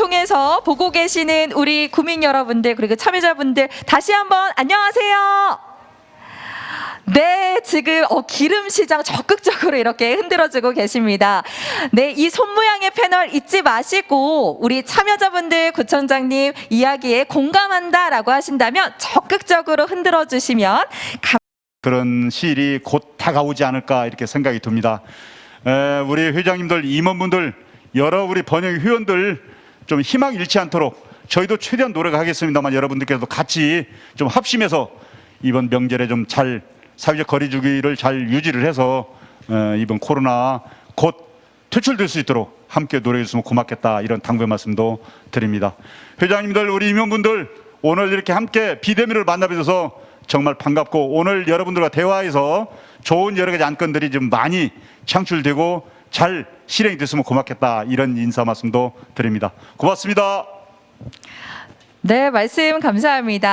통해서 보고 계시는 우리 구민 여러분들 그리고 참여자분들 다시 한번 안녕하세요. 네, 지금 어, 기름 시장 적극적으로 이렇게 흔들어주고 계십니다. 네, 이 손모양의 패널 잊지 마시고 우리 참여자분들 구청장님 이야기에 공감한다라고 하신다면 적극적으로 흔들어 주시면 그런 시일이 곧 다가오지 않을까 이렇게 생각이 듭니다. 에, 우리 회장님들, 임원분들, 여러 우리 번영 회원들 좀 희망 잃지 않도록 저희도 최대한 노력하겠습니다만 여러분들께서도 같이 좀 합심해서 이번 명절에 좀 잘 사회적 거리두기를 잘 유지를 해서 어, 이번 코로나 곧 퇴출될 수 있도록 함께 노력해 주시면 고맙겠다 이런 당부의 말씀도 드립니다. 회장님들, 우리 임원분들 오늘 이렇게 함께 비대면을 만나뵈서 정말 반갑고 오늘 여러분들과 대화해서 좋은 여러 가지 안건들이 좀 많이 창출되고 잘 실행이 됐으면 고맙겠다 이런 인사 말씀도 드립니다. 고맙습니다. 네, 말씀 감사합니다.